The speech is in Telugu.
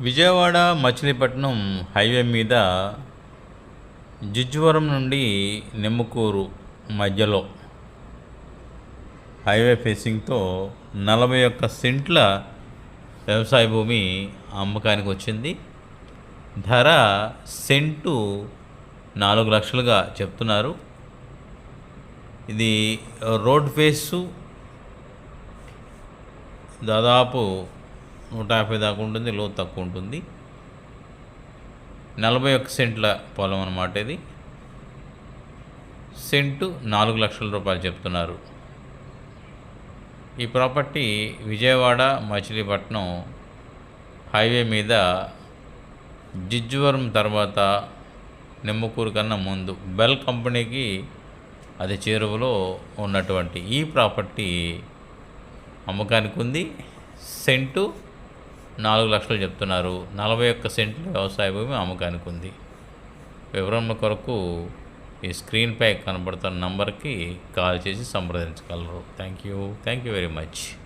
విజయవాడ మచిలీపట్నం హైవే మీద జిజ్వరం నుండి నిమ్మకూరు మధ్యలో హైవే ఫేసింగ్తో నలభై ఒక్క సెంట్ల వ్యవసాయ భూమి అమ్మకానికి వచ్చింది. ధర సెంటు నాలుగు లక్షలుగా చెప్తున్నారు. ఇది రోడ్ ఫేసు దాదాపు నూట యాభై దాకా ఉంటుంది లోతు తక్కువ ఉంటుంది. నలభై ఒక్క సెంట్ల పొలం అన్నమాట ఇది. సెంటు నాలుగు లక్షల రూపాయలు చెప్తున్నారు. ఈ ప్రాపర్టీ విజయవాడ మచిలీపట్నం హైవే మీద జిజ్వరం తర్వాత నిమ్మకూరు కన్నా ముందు బెల్ కంపెనీకి అది చేరువలో ఉన్నటువంటి ఈ ప్రాపర్టీ అమ్మకానికి ఉంది. సెంటు నాలుగు లక్షలు చెప్తున్నారు. నలభై ఒక్క సెంట్లు వ్యవసాయ భూమి అమ్మకానికి ఉంది వివరణ కొరకు ఈ స్క్రీన్పై కనబడుతున్న నంబర్కి కాల్ చేసి సంప్రదించగలరు. Thank you. Thank you very much.